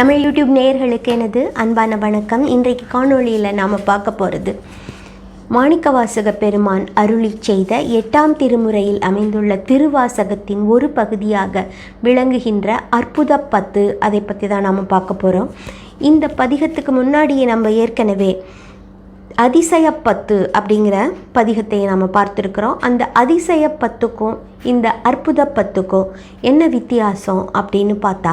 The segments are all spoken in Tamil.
தமிழ் யூடியூப் நேயர்களுக்கு எனது அன்பான வணக்கம். இன்றைக்கு காணொளியில் நாம் பார்க்க போகிறது மாணிக்கவாசக பெருமான் அருளி செய்த எட்டாம் திருமுறையில் அமைந்துள்ள திருவாசகத்தின் ஒரு பகுதியாக விளங்குகின்ற அற்புத பத்து அதை பற்றி தான் நாம் பார்க்க போகிறோம் இந்த பதிகத்துக்கு முன்னாடியே நம்ம ஏற்கனவே அதிசயப்பத்து அப்படிங்கிற பதிகத்தை நாம் பார்த்துருக்குறோம். அந்த அதிசயப்பத்துக்கும் இந்த அற்புதப்பத்துக்கும் என்ன வித்தியாசம் அப்படின்னு பார்த்தா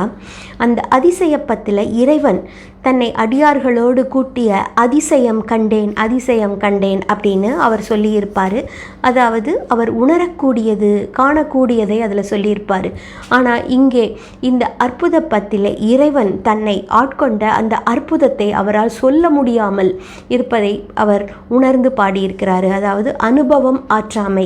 அந்த அதிசயப்பத்தில் இறைவன் தன்னை அடியார்களோடு கூட்டிய அதிசயம் கண்டேன் அதிசயம் கண்டேன் அப்படின்னு அவர் சொல்லியிருப்பார். அதாவது அவர் உணரக்கூடியது காணக்கூடியதை அதில் சொல்லியிருப்பார். ஆனால் இங்கே இந்த அற்புத பத்தில் இறைவன் தன்னை ஆட்கொண்ட அந்த அற்புதத்தை அவரால் சொல்ல முடியாமல் இருப்பதை அவர் உணர்ந்து பாடியிருக்கிறாரு. அதாவது அனுபவம் ஆற்றாமை.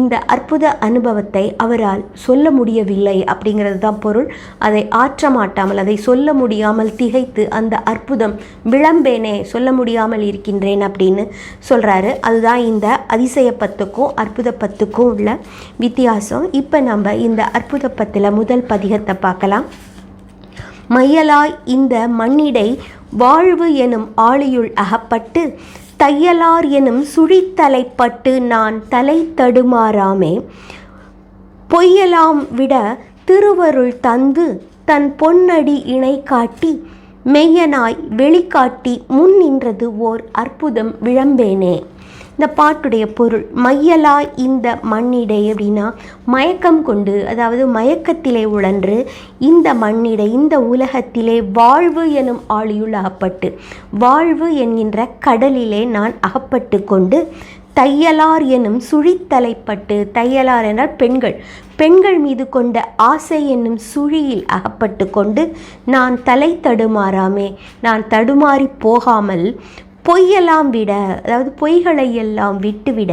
இந்த அற்புத அனுபவத்தை அவரால் சொல்ல முடியவில்லை அப்படிங்கிறது தான் பொருள். அதை ஆற்ற மாட்டாமல் அதை சொல்ல முடியாமல் திகைத்து அந்த அற்புதம் விளம்பேனே சொல்ல முடியாமல் இருக்கின்றேன் அப்படின்னு சொல்கிறாரு அதுதான் இந்த அதிசயப்பத்துக்கும் அற்புதப்பத்துக்கும் உள்ள வித்தியாசம். இப்போ நம்ம இந்த அற்புதப்பத்தில் முதல் பதிகத்தை பார்க்கலாம். மையலாய் இந்த மண்ணிடை வாழ்வு எனும் ஆளியுள் அகப்பட்டு தையலார் எனும் சுழித்தலைப்பட்டு நான் தலை தடுமாறாமே. பொய்யலாம் விட திருவருள் தந்து தன் பொன்னடி இணை காட்டி மெய்யனாய் வெளிக்காட்டி முன் நின்றது ஓர் அற்புதம் விளம்பேனே. இந்த பாட்டுடைய பொருள் மையலா இந்த மண்ணிடை அப்படின்னா மயக்கம் கொண்டு அதாவது மயக்கத்திலே உழன்று இந்த மண்ணிடை இந்த உலகத்திலே வாழ்வு எனும் ஆளியுள் அகப்பட்டு வாழ்வு என்கின்ற கடலிலே நான் அகப்பட்டு கொண்டு தையலார் எனும் சுழித்தலைப்பட்டு தையலார் என்றால் பெண்கள் பெண்கள் மீது கொண்ட ஆசை என்னும் சுழியில் அகப்பட்டு கொண்டு நான் தலை தடுமாறாமே நான் தடுமாறி போகாமல் பொய்யெல்லாம் விட அதாவது பொய்களை எல்லாம் விட்டுவிட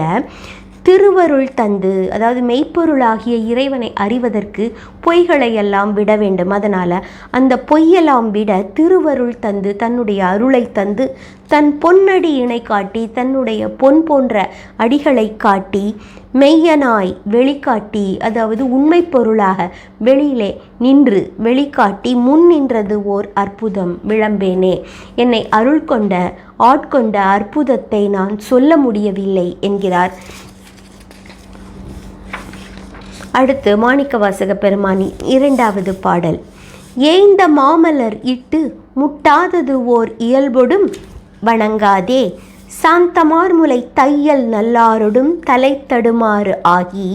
திருவருள் தந்து அதாவது மெய்ப்பொருளாகிய இறைவனை அறிவதற்கு பொய்களை எல்லாம் விட வேண்டும். அதனால் அந்த பொய்யெல்லாம் விட திருவருள் தந்து தன்னுடைய அருளை தந்து தன் பொன்னடி இணை காட்டி தன்னுடைய பொன் போன்ற அடிகளை காட்டி மெய்யனாய் வெளிக்காட்டி அதாவது உண்மை பொருளாக வெளியிலே நின்று வெளிக்காட்டி முன் நின்றது ஓர் அற்புதம். விளம்பேனே என்னை அருள் கொண்ட ஆட்கொண்ட அற்புதத்தை நான் சொல்ல முடியவில்லை என்கிறார். அடுத்து மாணிக்கவாசக பெருமானின் இரண்டாவது பாடல். ஏய்ந்த மாமலர் இட்டு முட்டாதது ஓர் இயல்பொடும் வணங்காதே. சாந்தமார்முலை தையல் நல்லாரொடும் தலை தடுமாறு ஆகி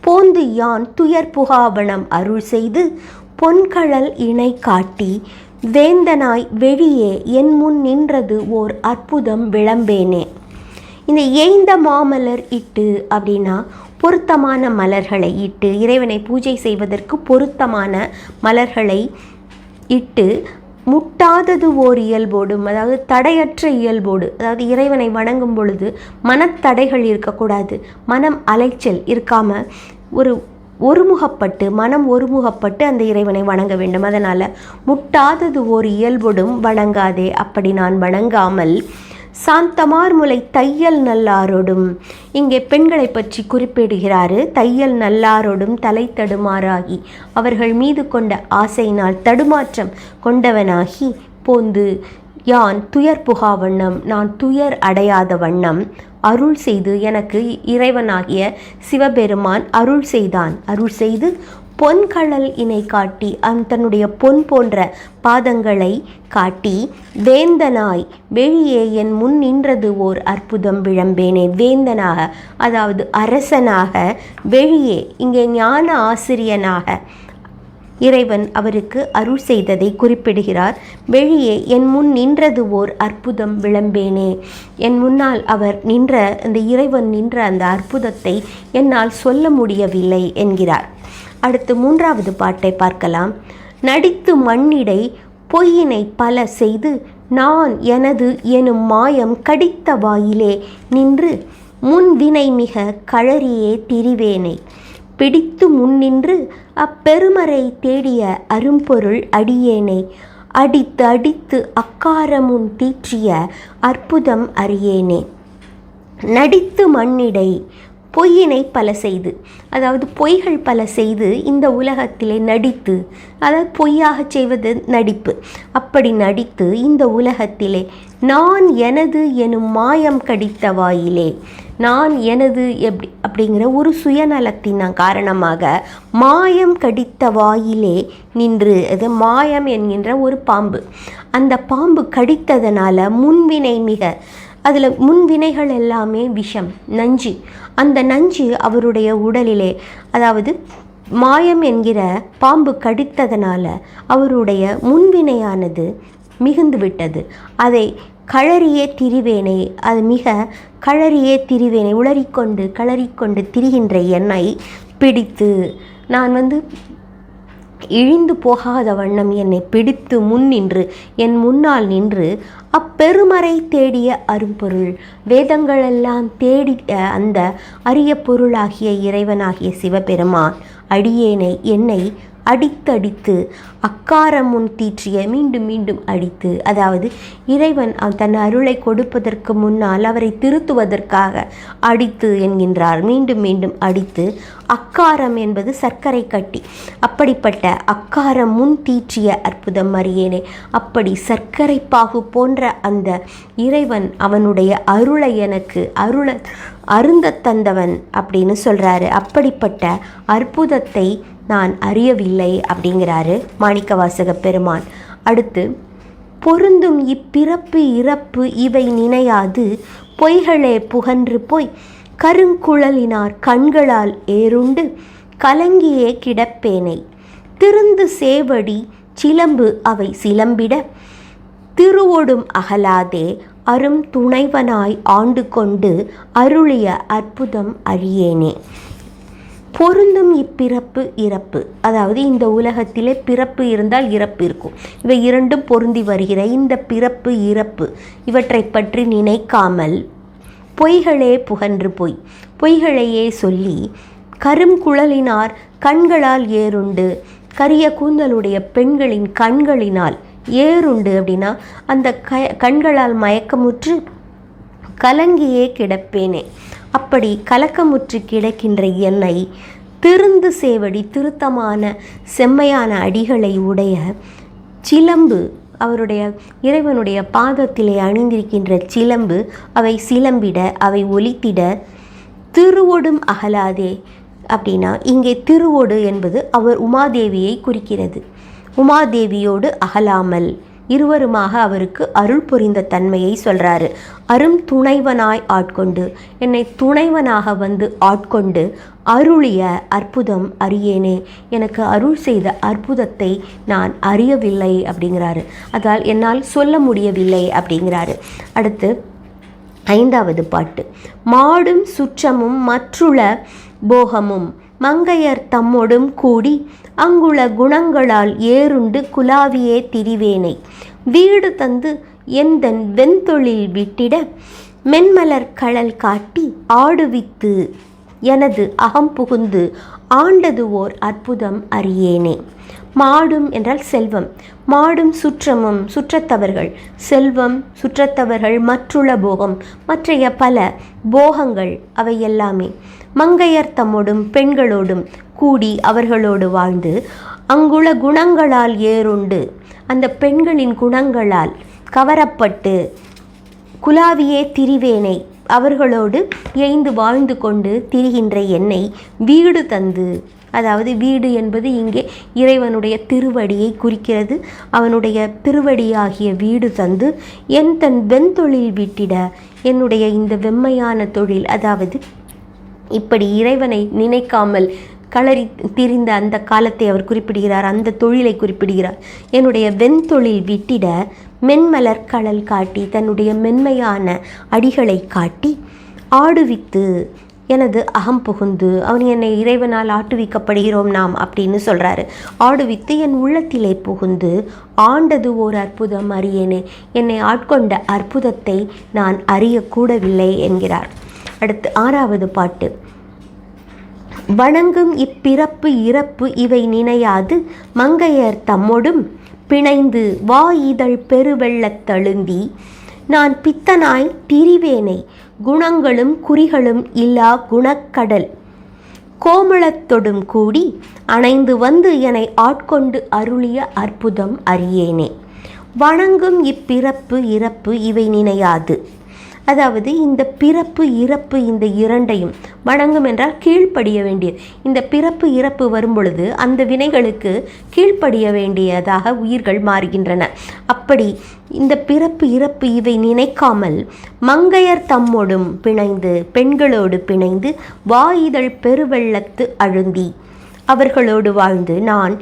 போந்து யான் துயர் புகாவனம் அருள் செய்து பொன்கழல் இணை காட்டி வேந்தனாய் வெளியே என் முன் நின்றது ஓர் அற்புதம் விளம்பேனே. இந்த ஏய்ந்த மாமலர் இட்டு அப்படின்னா பொருத்தமான மலர்களை இட்டு இறைவனை பூஜை செய்வதற்கு பொருத்தமான மலர்களை இட்டு முட்டாதது ஓர் இயல்போடும் அதாவது தடையற்ற இயல்போடு அதாவது இறைவனை வணங்கும் பொழுது மனத்தடைகள் இருக்கக்கூடாது மனம் அலைச்சல் இருக்காமல் ஒரு ஒருமுகப்பட்டு மனம் ஒருமுகப்பட்டு அந்த இறைவனை வணங்க வேண்டும். அதனால் முட்டாதது ஓர் இயல்போடும் வணங்காதே அப்படி நான் வணங்காமல் சாந்தமார் முலை தையல் நல்லாரோடும். இங்கே பெண்களை பற்றி குறிப்பிடுகிறாரு. தையல் நல்லாரோடும் தலை தடுமாறாகி அவர்கள் மீது கொண்ட ஆசையினால் தடுமாற்றம் கொண்டவனாகி போந்து யான் துயர் புகா வண்ணம் நான் துயர் அடையாத வண்ணம் அருள் செய்து எனக்கு இறைவனாகிய சிவபெருமான் அருள் செய்தான். அருள் செய்து பொன்கழல் இணை காட்டி அந் தன்னுடைய பொன் போன்ற பாதங்களை காட்டி வேந்தனாய் வெளியே என் முன் நின்றது ஓர் அற்புதம் விளம்பேனே. வேந்தனாக அதாவது அரசனாக வெளியே இங்கே ஞான ஆசிரியனாக இறைவன் அவருக்கு அருள் செய்ததை குறிப்பிடுகிறார். வெளியே என் முன் நின்றது ஓர் அற்புதம் விளம்பேனே. என் முன்னால் அவர் நின்ற அந்த இறைவன் நின்ற அந்த அற்புதத்தை என்னால் சொல்ல முடியவில்லை என்கிறார். அடுத்து மூன்றாவது பாட்டை பார்க்கலாம். நடித்து மண்ணிடை பொய்யினை பல செய்து நான் எனது எனும் மாயம் கடித்த வாயிலே நின்று முன்வினை மிக கழறியே திரிவேனை. பிடித்து முன்னின்று அப்பெருமறை தேடிய அரும்பொருள் அடியேனை. அடித்து அடித்து அக்காரமுன் தீற்றிய அற்புதம் அறியேனே. நடித்து மண்ணிடை பொய்யினை பல செய்து அதாவது பொய்கள் பல செய்து இந்த உலகத்திலே நடித்து அதாவது பொய்யாக செய்வது நடிப்பு. அப்படி நடித்து இந்த உலகத்திலே நான் எனது எனும் மாயம் கடித்த வாயிலே நான் எனது எப்படி அப்படிங்கிற ஒரு சுயநலத்தின் காரணமாக மாயம் கடித்த வாயிலே நின்று அது மாயம் என்கின்ற ஒரு பாம்பு. அந்த பாம்பு கடித்ததனால முன்வினை மிக அதில் முன்வினைகள் எல்லாமே விஷம் நஞ்சு. அந்த நஞ்சு அவருடைய உடலிலே அதாவது மாயம் என்கிற பாம்பு கடித்ததனால அவருடைய முன்வினையானது மிகுந்து விட்டது. அதை கழறியே திரிவேனை அது மிக கழறியே திரிவேனை உளறிக்கொண்டு கழறிக்கொண்டு திரிகின்ற என்னை பிடித்து நான் வந்து இழிந்து போகாத வண்ணம் என்னை பிடித்து முன் நின்று என் முன்னால் நின்று அப்பெருமறை தேடிய அரும்பொருள். வேதங்களெல்லாம் தேடி அந்த அரிய பொருளாகிய இறைவனாகிய சிவபெருமான் அடியேனை என்னை அடித்தடித்து அக்காரம் முன் தீற்றிய மீண்டும் மீண்டும் அடித்து அதாவது இறைவன் தன் அருளை கொடுப்பதற்கு முன்னால் அவரை திருத்துவதற்காக அடித்து என்கின்றார். மீண்டும் மீண்டும் அடித்து அக்காரம் என்பது சர்க்கரை கட்டி அப்படிப்பட்ட அக்காரம் முன் தீற்றிய அற்புதம் அறியேனே. அப்படி சர்க்கரை பாகு போன்ற அந்த இறைவன் அவனுடைய அருளை எனக்கு அருள அருந்த தந்தவன் அப்படின்னு சொல்கிறாரு அப்படிப்பட்ட அற்புதத்தை நான் அறியவில்லை அப்படிங்கிறாரு மாணிக்கவாசக பெருமான். அடுத்து பொருந்தும் இப்பிறப்பு இறப்பு இவை நினையாது. பொய்களே புகன்று போய் கருங்குழலினார் கண்களால் ஏறுண்டு கலங்கியே கிடப்பேனை. திருந்து சேவடி சிலம்பு அவை சிலம்பிட திருவொடும் அகலாதே. அரும் துணைவனாய் ஆண்டு கொண்டு அருளிய அற்புதம் அறியேனே பொருந்தும் இப்பிறப்பு இறப்பு. அதாவது இந்த உலகத்திலே பிறப்பு இருந்தால் இறப்பு இருக்கும். இவை இரண்டும் பொருந்தி வருகிற இந்த பிறப்பு இறப்பு. இவற்றை பற்றி நினைக்காமல் பொய்களே புகன்று பொய் பொய்களையே சொல்லி கருங்குழலினார் கண்களால் ஏறுண்டு கரிய கூந்தலுடைய பெண்களின் கண்களினால் ஏறுண்டு அப்படின்னா அந்த க கண்களால் மயக்கமுற்று கலங்கியே கிடப்பேனே. அப்படி கலக்கமுற்று கிடக்கின்ற என்னை திருந்து சேவடி திருத்தமான செம்மையான அடிகளை உடைய சிலம்பு அவருடைய இறைவனுடைய பாதத்திலே அணிந்திருக்கின்ற சிலம்பு அவை சிலம்பிட அவை ஒலித்திட திருவொடும் அகலாதே அப்படின்னா இங்கே திருவோடு என்பது அவர் உமாதேவியை குறிக்கிறது. உமாதேவியோடு அகலாமல் இருவருமாக அவருக்கு அருள் புரிந்த தன்மையை சொல்றாரு. அரும் துணைவனாய் ஆட்கொண்டு என்னை துணைவனாக வந்து ஆட்கொண்டு அருளிய அற்புதம் அறியேனே எனக்கு அருள் செய்த அற்புதத்தை நான் அறியவில்லை அப்படிங்கிறாரு. அதால் என்னால் சொல்ல முடியவில்லை அப்படிங்கிறாரு. அடுத்து ஐந்தாவது பாட்டு. மாடும் சுற்றமும் மற்றுள போகமும் மங்கையர் தம்மொடும் கூடி அங்குள குணங்களால் ஏறுண்டு குலாவியே திரிவேனை. வீடு தந்து எந்தன் வெண்தொழில் விட்டிட மென்மலர் கழல் காட்டி ஆடுவித்து எனது அகம் புகுந்து ஆண்டது ஓர் அற்புதம் அறியேனே. மாடும் என்றால் செல்வம். மாடும் சுற்றமும் சுற்றத்தவர்கள். செல்வம் சுற்றத்தவர்கள் மற்றுள்ள போகம் மற்றைய பல போகங்கள் அவை எல்லாமே. மங்கையர் தம்மோடும் பெண்களோடும் கூடி அவர்களோடு வாழ்ந்து அங்குள்ள குணங்களால் ஏறுண்டு அந்த பெண்களின் குணங்களால் கவரப்பட்டு குலாவியே திரிவேனை அவர்களோடு ஏய்ந்து வாழ்ந்து கொண்டு திரிகின்ற என்னை வீடு தந்து அதாவது வீடு என்பது இங்கே இறைவனுடைய திருவடியை குறிக்கிறது. அவனுடைய திருவடியாகிய வீடு தந்து என் தன் வெண்தொழில் விட்டிட என்னுடைய இந்த வெம்மையான தொழில். அதாவது இப்படி இறைவனை நினைக்காமல் களறி திரிந்த அந்த காலத்தை அவர் குறிப்பிடுகிறார் அந்த தொழிலை குறிப்பிடுகிறார். என்னுடைய வெண்தொழில் விட்டிட மென்மலர் கடல் காட்டி தன்னுடைய மென்மையான அடிகளை காட்டி ஆடுவித்து எனது அகம் புகுந்து அவன் என்னை இறைவனால் ஆட்டுவிக்கப்படுகிறோம் நாம் அப்படின்னு சொல்கிறாரு ஆடுவித்து என் உள்ளத்திலே புகுந்து ஆண்டது ஓர் அற்புதம் அறியேனே. என்னை ஆட்கொண்ட அற்புதத்தை நான் அறியக்கூடவில்லை என்கிறார். அடுத்து ஆறாவது பாட்டு. வணங்கும் இப்பிறப்பு இறப்பு இவை நினையாது. மங்கையர் தம்மொடும் பிணைந்து வா இதழ் பெருவெள்ளத் தழுந்தி. நான் பித்தனாய் திரிவேனை. குணங்களும் குறிகளும் இல்லா குணக்கடல். கோமளத்தொடும் கூடி அணைந்து வந்து என்னை ஆட்கொண்டு அருளிய அற்புதம் அறியேனே. வணங்கும் இப்பிறப்பு இறப்பு இவை நினையாது. அதாவது இந்த பிறப்பு இறப்பு இந்த இரண்டையும் வணங்கும் என்றால் கீழ்ப்படிய வேண்டியது. இந்த பிறப்பு இறப்பு வரும் பொழுது அந்த வினைகளுக்கு கீழ்ப்படிய வேண்டியதாக உயிர்கள் மாறுகின்றன. அப்படி இந்த பிறப்பு இறப்பு இவை நினைக்காமல் மங்கையர் தம்மோடும் பிணைந்து பெண்களோடு பிணைந்து வாயிதழ் பெருவெள்ளத்து அழுந்தி அவர்களோடு வாழ்ந்து நான்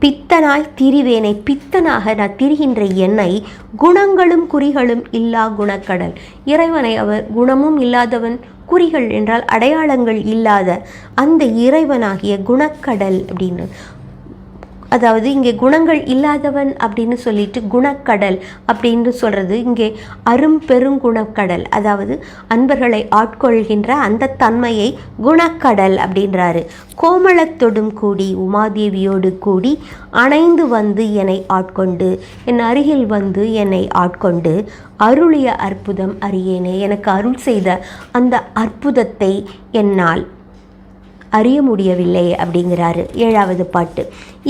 பித்தனாய் திரிவேனை பித்தனாக நான் திரிகின்ற என்னை குணங்களும் குறிகளும் இல்லா குணக்கடல். இறைவனை அவர் குணமும் இல்லாதவன் குறிகள் என்றால் அடையாளங்கள் இல்லாத அந்த இறைவனாகிய குணக்கடல் அப்படின்னு. அதாவது இங்கே குணங்கள் இல்லாதவன் அப்படின்னு சொல்லிட்டு குணக்கடல் அப்படின்னு சொல்கிறது இங்கே அரும் பெருங்குணக்கடல் அதாவது அன்பர்களை ஆட்கொள்கின்ற அந்த தன்மையை குணக்கடல் அப்படின்றாரு. கோமளத்தொடும் கூடி உமாதேவியோடு கூடி அணைந்து வந்து என்னை ஆட்கொண்டு என் அருகில் வந்து என்னை ஆட்கொண்டு அருளிய அற்புதம் அறியேனே. எனக்கு அருள் செய்த அந்த அற்புதத்தை என்னால் அறிய முடியவில்லை அப்படிங்கிறாரு ஏழாவது பாட்டு.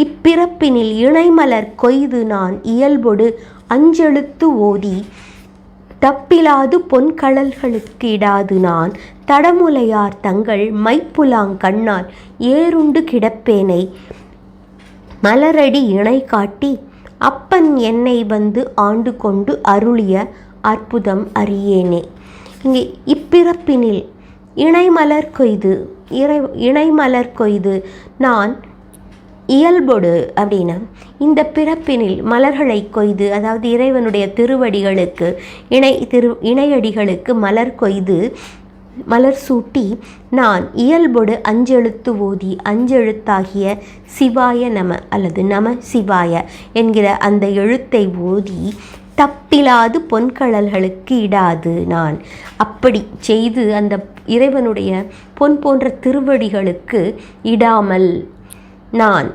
இப்பிறப்பினில் இணைமலர் கொய்து நான் இயல்பொடு அஞ்செழுத்து ஓதி தப்பிலாது பொன்கழல்களுக்கு இடாது நான் தடமுலையார் தங்கள் மைப்புலாங் கண்ணால் ஏறுண்டு கிடப்பேனை மலரடி இணை காட்டி அப்பன் என்னை வந்து ஆண்டு கொண்டு அருளிய அற்புதம் அறியேனே. இங்கே இப்பிறப்பினில் இணைமலர் கொய்து. இறை இணைமலர் கொய்து. நான் இயல்பொடு அப்படின்னா. இந்த பிறப்பினில் மலர்களை கொய்து. அதாவது இறைவனுடைய திருவடிகளுக்கு இணை திரு இணையடிகளுக்கு மலர் கொய்து மலர் சூட்டி நான் இயல்பொடு அஞ்செழுத்து ஓதி அஞ்செழுத்தாகிய சிவாய நம அல்லது நம சிவாய என்கிற அந்த எழுத்தை ஓதி தப்பிலாது பொன்கழல்களுக்கு இடாது நான். அப்படி செய்து அந்த இறைவனுடைய பொன் போன்ற திருவடிகளுக்கு இடாமல் நான்.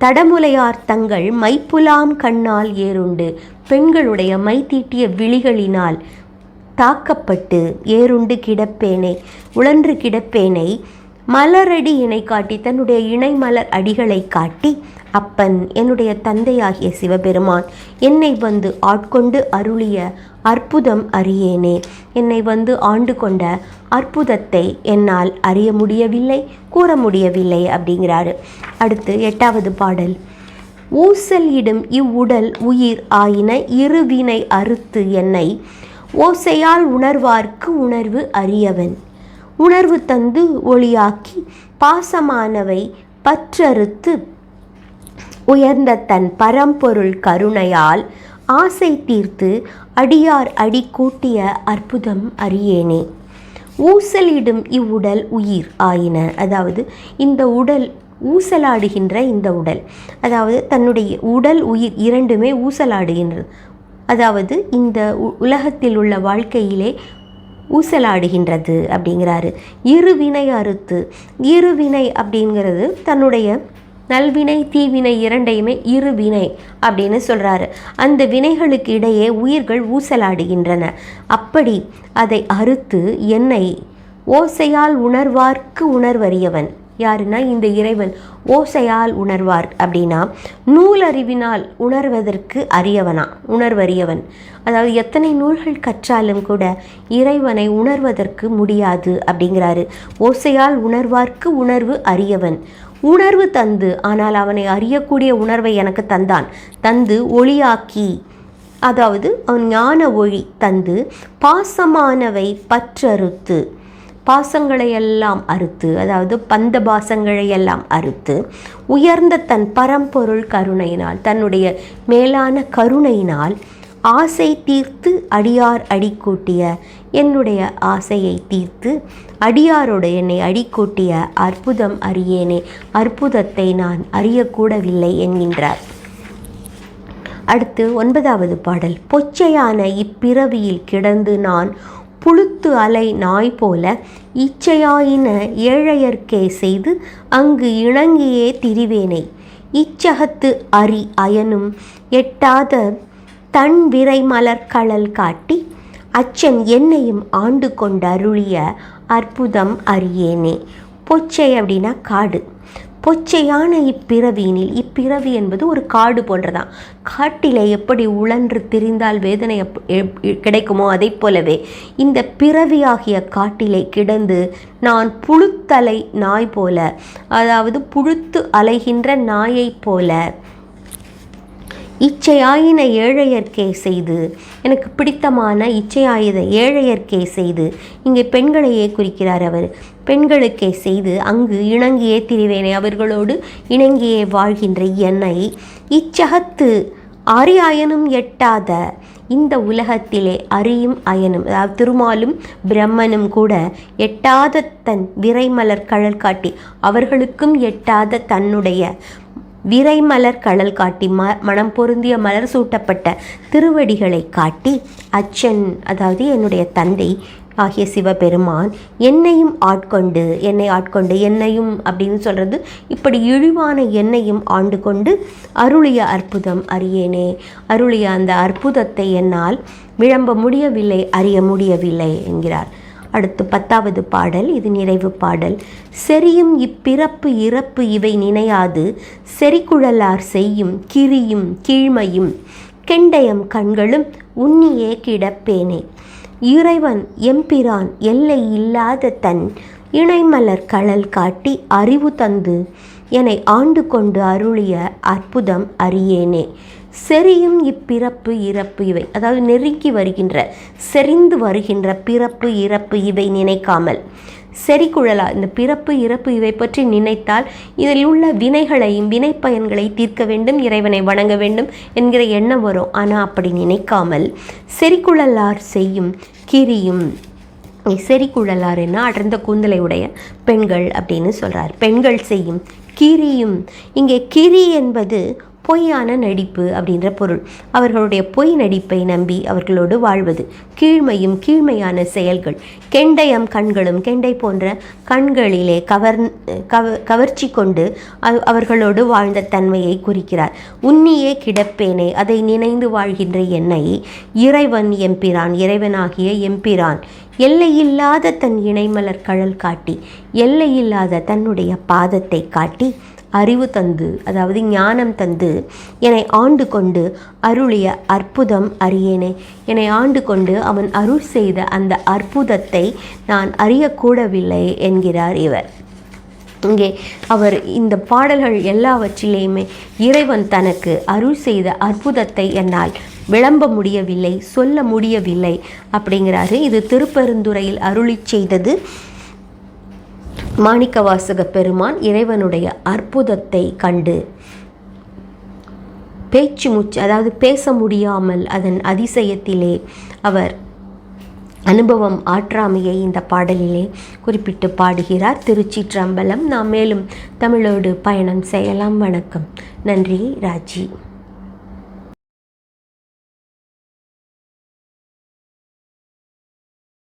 தடமுலையார் தங்கள் மைப்புலாம் கண்ணால் ஏறுண்டு பெண்களுடைய மை தீட்டிய விழிகளினால் தாக்கப்பட்டு ஏறுண்டு கிடப்பேனை உழன்று கிடப்பேனை மலரடி இணை காட்டி தன்னுடைய இணை மலர் அடிகளை காட்டி அப்பன் என்னுடைய தந்தையாகிய சிவபெருமான் என்னை வந்து ஆட்கொண்டு அருளிய அற்புதம் அறியேனே. என்னை வந்து ஆண்டு கொண்ட அற்புதத்தை என்னால் அறிய முடியவில்லை கூற முடியவில்லை அப்படிங்கிறாரு. அடுத்து எட்டாவது பாடல். ஊசல் இடும் இவ்வுடல் உயிர் ஆயின இருவினை அறுத்து என்னை ஓசையால் உணர்வார்க்கு உணர்வு அறியவன். உணர்வு தந்து ஒளியாக்கி பாசமானவை பற்றறுத்து உயர்ந்த தன் பரம்பொருள் கருணையால் ஆசை தீர்த்து அடியார் அடி கூட்டிய அற்புதம் அறியேனே. ஊசலிடும் இவ்வுடல் உயிர் ஆயின. அதாவது இந்த உடல் ஊசலாடுகின்ற இந்த உடல். அதாவது தன்னுடைய உடல் உயிர் இரண்டுமே ஊசலாடுகின்றது. அதாவது இந்த உலகத்தில் உள்ள வாழ்க்கையிலே ஊசலாடுகின்றது அப்படிங்கிறாரு. இருவினை அறுத்து இருவினை அப்படிங்கிறது தன்னுடைய நல்வினை தீவினை இரண்டையுமே இருவினை அப்படின்னு சொல்கிறாரு அந்த வினைகளுக்கு இடையே உயிர்கள் ஊசலாடுகின்றன. அப்படி அதை அறுத்து என்னை ஓசையால் உணர்வார்க்கு உணர்வறியவன். யாருன்னா இந்த இறைவன். ஓசையால் உணர்வார் அப்படின்னா நூலறிவினால் உணர்வதற்கு அறியவனா உணர்வறியவன். அதாவது எத்தனை நூல்கள் கற்றாலும் கூட இறைவனை உணர்வதற்கு முடியாது அப்படிங்கிறாரு. ஓசையால் உணர்வார்க்கு உணர்வு அறியவன் உணர்வு தந்து ஆனால் அவனை அறியக்கூடிய உணர்வை எனக்கு தந்தான். தந்து ஒளியாக்கி அதாவது அவன் ஞான ஒளி தந்து பாசமானவை பற்றறுத்து பாசங்களை எல்லாம் அறுத்து அதாவது பந்த பாசங்களை எல்லாம் அறுத்து உயர்ந்த தன் பரம்பொருள் கருணையினால் தன்னுடைய மேலான கருணையினால் ஆசை தீர்த்து அடியார் அடிக்கூட்டிய என்னுடைய ஆசையை தீர்த்து அடியாரோடு என்னை அடிக்கூட்டிய அற்புதம் அறியேனே அற்புதத்தை நான் அறியக்கூடவில்லை என்கின்றார். அடுத்து ஒன்பதாவது பாடல். பொச்சையான இப்பிறவியில் கிடந்து நான் புழுத்து அலை நாய் போல இச்சையாயின ஏழையர்க்கே செய்து அங்கு இணங்கியே திரிவேனை. இச்சகத்து அரி அயனும் எட்டாத தன் விரை மலர்கழல் காட்டி அச்சன் என்னையும் ஆண்டு கொண்டருளிய அற்புதம் அறியேனே. பொச்சை அப்படின்னா காடு. பொச்சையான இப்பிறவியினில் இப்பிறவி என்பது ஒரு காடு போன்றதான் காட்டிலே எப்படி உழன்று திரிந்தால் வேதனை எப்- எப்- கிடைக்குமோ அதைப் போலவே இந்த பிறவியாகிய காட்டிலே கிடந்து நான் புழுத்தலை நாய் போல அதாவது புழுத்து அலைகின்ற நாயைப் போல இச்சையாயின ஏழையர்க்கே செய்து எனக்கு பிடித்தமான இச்சையாயுத ஏழையர்க்கே செய்து இங்கே பெண்களையே குறிக்கிறார் அவர். பெண்களுக்கே செய்து அங்கு இணங்கியே திரிவேனே அவர்களோடு இணங்கியே வாழ்கின்ற என்னை. இச்சகத்து அரியனும் எட்டாத இந்த உலகத்திலே அரியும் அயனும் அதாவது திருமாலும் பிரம்மனும் கூட எட்டாத தன் விரைமலர் கழல் காட்டி அவர்களுக்கும் எட்டாத தன்னுடைய விரைமலர் கடல் காட்டி ம மனம் பொருந்திய மலர் சூட்டப்பட்ட திருவடிகளை காட்டி அச்சன் அதாவது என்னுடைய தந்தை ஆகிய சிவபெருமான் என்னையும் ஆட்கொண்டு என்னை ஆட்கொண்டு என்னையும் அப்படின்னு சொல்கிறது இப்படி இழிவான என்னையும் ஆண்டு கொண்டு அருளிய அற்புதம் அறியேனே. அருளிய அந்த அற்புதத்தை என்னால் விளம்ப முடியவில்லை அறிய முடியவில்லை என்கிறார். அடுத்து பத்தாவது பாடல் இது நிறைவு பாடல். செரியும் இப்பிறப்பு இறப்பு இவை நினையாது. செறிக்குழலார் செய்யும் கிரியும் கீழ்மையும் கெண்டயம் கண்களும் உன்னியே கிடப்பேனே. இறைவன் எம்பிரான் எல்லை இல்லாத தன் இணைமலர் கழல் காட்டி அறிவு தந்து என்னை ஆண்டு கொண்டு அருளிய அற்புதம் அறியேனே. செரியும் இப்பிறப்பு இறப்பு இவை. அதாவது நெருங்கி வருகின்ற செறிந்து வருகின்ற பிறப்பு இறப்பு இவை நினைக்காமல். செறிகுழலா இந்த பிறப்பு இறப்பு இவை பற்றி நினைத்தால் இதில் உள்ள வினைகளையும் வினை பயன்களை தீர்க்க வேண்டும் இறைவனை வணங்க வேண்டும் என்கிற எண்ணம் வரும். ஆனால் அப்படி நினைக்காமல் செறிக்குழலார் செய்யும் கிரியும் செறிக்குழலார் என்ன அடர்ந்த கூந்தலை உடைய பெண்கள் அப்படின்னு சொல்கிறார் பெண்கள் செய்யும் கிரியும். இங்கே கிரி என்பது பொய்யான நடிப்பு அப்படின்ற பொருள். அவர்களுடைய பொய் நடிப்பை நம்பி அவர்களோடு வாழ்வது. கீழ்மையும் கீழ்மையான செயல்கள். கெண்டயம் கண்களும் கெண்டை போன்ற கண்களிலே கவர் கவ கவர்ச்சி கொண்டு அவர்களோடு வாழ்ந்த தன்மையை குறிக்கிறார். உன்னியே கிடப்பேனே அதை நினைந்து வாழ்கின்ற என்னை. இறைவன் எம்பிரான் இறைவனாகிய எம்பிரான். எல்லையில்லாத தன் இணைமலர் கழல் காட்டி எல்லையில்லாத தன்னுடைய பாதத்தை காட்டி அறிவு தந்து அதாவது ஞானம் தந்து என்னை ஆண்டு கொண்டு அருளிய அற்புதம் அறியேனே. என்னை ஆண்டு கொண்டு அவன் அருள் செய்த அந்த அற்புதத்தை நான் அறியக்கூடவில்லை என்கிறார் இவர். இங்கே அவர் இந்த பாடல்கள் எல்லாவற்றிலேயுமே இறைவன் தனக்கு அருள் செய்த அற்புதத்தை என்னால் விளம்ப முடியவில்லை சொல்ல முடியவில்லை அப்படிங்கிறாரு. இது திருப்பெருந்துறையில் அருளி செய்தது மாணிக்கவாசக பெருமான் இறைவனுடைய அற்புதத்தை கண்டு பேச்சு மூச்சு அதாவது பேச முடியாமல் அதன் அதிசயத்திலே அவர் அனுபவம் ஆற்றாமையை இந்த பாடலிலே குறிப்பிட்டு பாடுகிறார். திருச்சிற்றம்பலம். நாம் மேலும் தமிழோடு பயணம் செய்யலாம். வணக்கம். நன்றி ராஜி.